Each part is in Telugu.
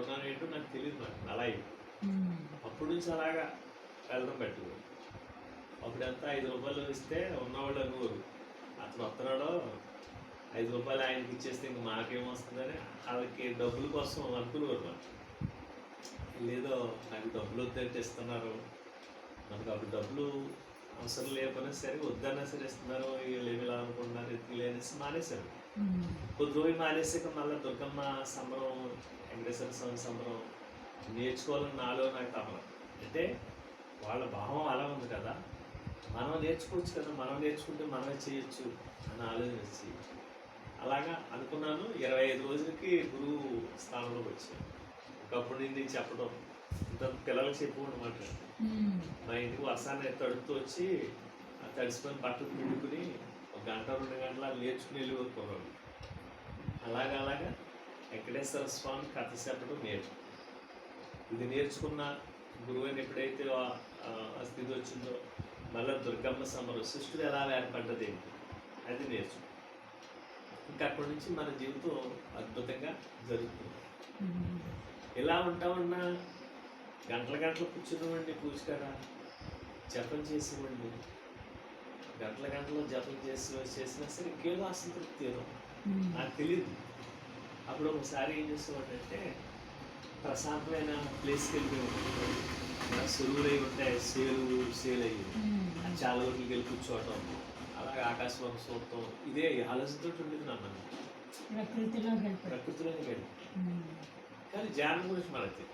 ఎక్కడున్నాను ఏంటో నాకు తెలియదు నాకు అలా. అప్పటి నుంచి అలాగా వెళ్ళడం పెట్టుకో అప్పుడంతా ఐదు రూపాయలు ఇస్తే ఉన్నవాళ్ళు అనుకోరు. అతను వస్తున్నాడో ఐదు రూపాయలు ఆయనకి ఇచ్చేస్తే ఇంక మాకేం వస్తుందని వాళ్ళకి డబ్బుల కోసం అనుకునేవారు మనం లేదో నాకు డబ్బులు వద్దంటే ఇస్తున్నారు. మనకు అప్పుడు డబ్బులు అవసరం లేకపోయినా సరే వద్దన్నా సరే ఇస్తున్నారు. వీళ్ళు ఏమి ఇలా అనుకుంటున్నారు ఎత్తులు అనేసి మానేశారు. కొద్ది రోజులు మానేసాక మళ్ళీ దుర్గమ్మ సంబరం వెంకటేశ్వర స్వామి సంబరం నేర్చుకోవాలని నాలో నాకు తపన. అంటే వాళ్ళ భావం అలా ఉంది కదా మనం నేర్చుకోవచ్చు కదా మనం నేర్చుకుంటే మనమే చేయొచ్చు అని ఆలోచన వచ్చి అలాగా అనుకున్నాను. ఇరవై ఐదు రోజులకి గురువు స్థానంలోకి వచ్చాను ఒకప్పుడు నేను చెప్పడం ఇంత పిల్లలకి చెప్పు అనమాట ఉమ్. మా ఇంటికి వర్షాన్ని తడుపుతూ వచ్చి తడిసిపోయిన బట్టలు పిండుకుని ఒక గంట రెండు గంటల నేర్చుకుని వెళ్ళి అలాగా అలాగా వెంకటేశ్వర స్వామి కథ చెప్పడం నేర్చు ఇది నేర్చుకున్న గురువుని ఎప్పుడైతే ఆ- స్థితి వచ్చిందో మళ్ళీ దుర్గమ్మ సమరం సృష్టిలో ఎలా ఏర్పడ్డది ఏంటి? అది నేర్చు. ఇంకా అక్కడి నుంచి మన జీవితం అద్భుతంగా జరుగుతుంది. ఎలా ఉంటామన్నా? గంటల గంటలు కూర్చున్నామండి పూజకాడ జపం చేసేవాడిని. గంటల గంటలు జపం చేసి చేసినా సరే ఇంకేదో అసంతృప్తి ఏదో. నాకు తెలియదు అప్పుడు ఒకసారి ఏం చేసేవాడంటే ప్రశాంతమైన ప్లేస్కి వెళ్ళిపోయి సులువులై ఉంటాయి సేలు సేల్ అయ్యి. చాలా వరకు వెళ్ళి కూర్చోవటం అలాగే ఆకాశవాణి చూడటం ఇదే ఆలోచనతో ఉండేది నా మనం ప్రకృతిలోకి వెళ్ళి. కానీ ధ్యానం గురించి మనకి.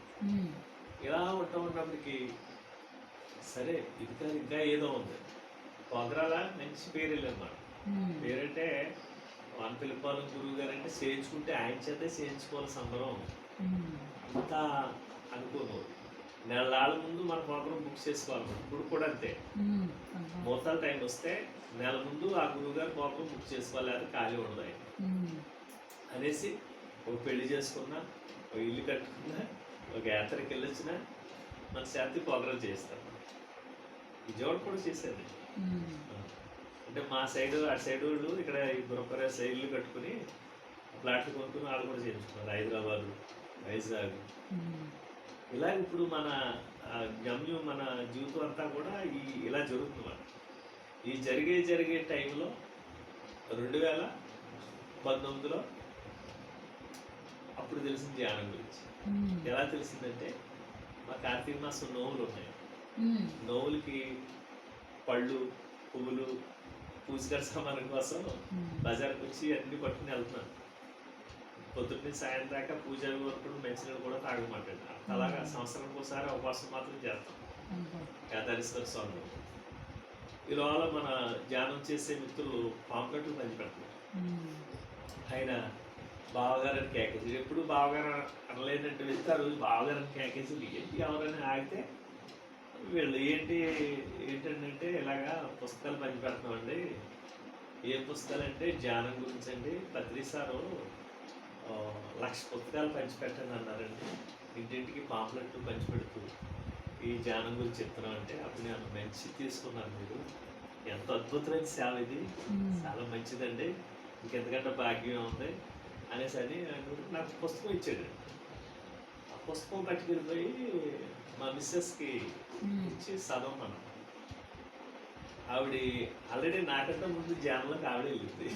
ఇలా ఉంటా ఉన్నప్పటికీ సరే ఇది కాదు ఇంకా ఏదో ఉంది పొగరాల మంచి పేరు వెళ్ళనమాట ఉమ్. పేరంటే మన పిలిపాలెం గురువు గారు అంటే చేయించుకుంటే ఆయన చేతే చేయించుకోవాలి సంబరం అంత అనుకోను నెలల ముందు మన ప్రోగ్రామ్ బుక్ చేసుకోవాలి. ఇప్పుడు కూడా అంతే. ఉమ్. ముహూర్తాల టైం వస్తే నెల ముందు ఆ గురువు గారు ప్రోగ్రామ్ బుక్ చేసుకోవాలి. అది ఖాళీ ఉండదు ఆయన. అనేసి ఒక పెళ్ళి చేసుకున్నా ఒక ఇల్లు కట్టుకున్నా ఒక యాత్రకి వెళ్ళొచ్చినా మన శాంతి ప్రోగ్రామ్ చేస్తాం విజయవాడ కూడా చేసేది అంటే మా సైడ్ అటు సైడ్ వాళ్ళు ఇక్కడ ఈ గురపర ఇల్లు కట్టుకుని ఫ్లాట్లు కొనుక్కుని వాళ్ళు కూడా చేయించుకున్నారు హైదరాబాద్ వైజాగ్ ఉమ్. ఇలా ఇప్పుడు మన గమ్యం మన జీవితం అంతా కూడా ఈ ఇలా జరుగుతుంది మన ఈ జరిగే జరిగే టైంలో రెండు వేల పంతొమ్మిదిలో అప్పుడు తెలిసింది ధ్యానం గురించి ఉమ్. ఎలా తెలిసిందంటే మా కార్తీక మాసం నోవులు ఉన్నాయి ఉమ్. నోవులకి పళ్ళు పువ్వులు పూజకర సామానం కోసం. బజార్కి వచ్చి అన్ని పట్టుకుని వెళ్తున్నాను పొద్దున్నే సాయం దాకా పూజ వరకు మంచినీళ్ళు కూడా తాగమంటాడు అలాగా సంవత్సరానికి ఒకసారి ఉపవాసం మాత్రం చేస్తాం అబ్బా. కేదారేశ్వర స్వామి ఈ లోపల మన ధ్యానం చేసే మిత్రులు పాంప్లెట్లు పంచిపెడుతున్నారు ఉమ్. ఆయన బావగారని కేకేసి ఎప్పుడు బావగారు అనలేనట్టు వెళ్తే ఆ రోజు బావగారని ఏంటి ఎవరైనా ఆగితే వీళ్ళు ఏంటి ఏంటంటే ఇలాగా పుస్తకాలు పంచి పెడుతున్నామండి ఏ పుస్తకాలు అంటే ధ్యానం గురించి అండి పత్రి సారు ఆ, లక్ష పుస్తకాలు పంచిపెట్టండి అన్నారండి. ఇంటింటికి పాంప్లెట్లు పంచిపెడుతూ ఈ ధ్యానం గురించి చెప్తున్నాం అంటే అప్పుడు నేను మంచి తీసుకున్నాను మీరు? ఎంత అద్భుతమైన సేవ ఇది. చాలా మంచిదండి. ఇంకెంతకంటే భాగ్యం ఉంది. అనేసి అని నాకు పుస్తకం ఇచ్చాడు. ఆ పుస్తకం పట్టుకెళ్ళిపోయి మా మిస్సెస్కి. ఇచ్చి చదవమన్నాను ఆవిడ ఆల్రెడీ నాకంటే ముందు ధ్యానంలోకి ఆవిడ వెళ్ళింది.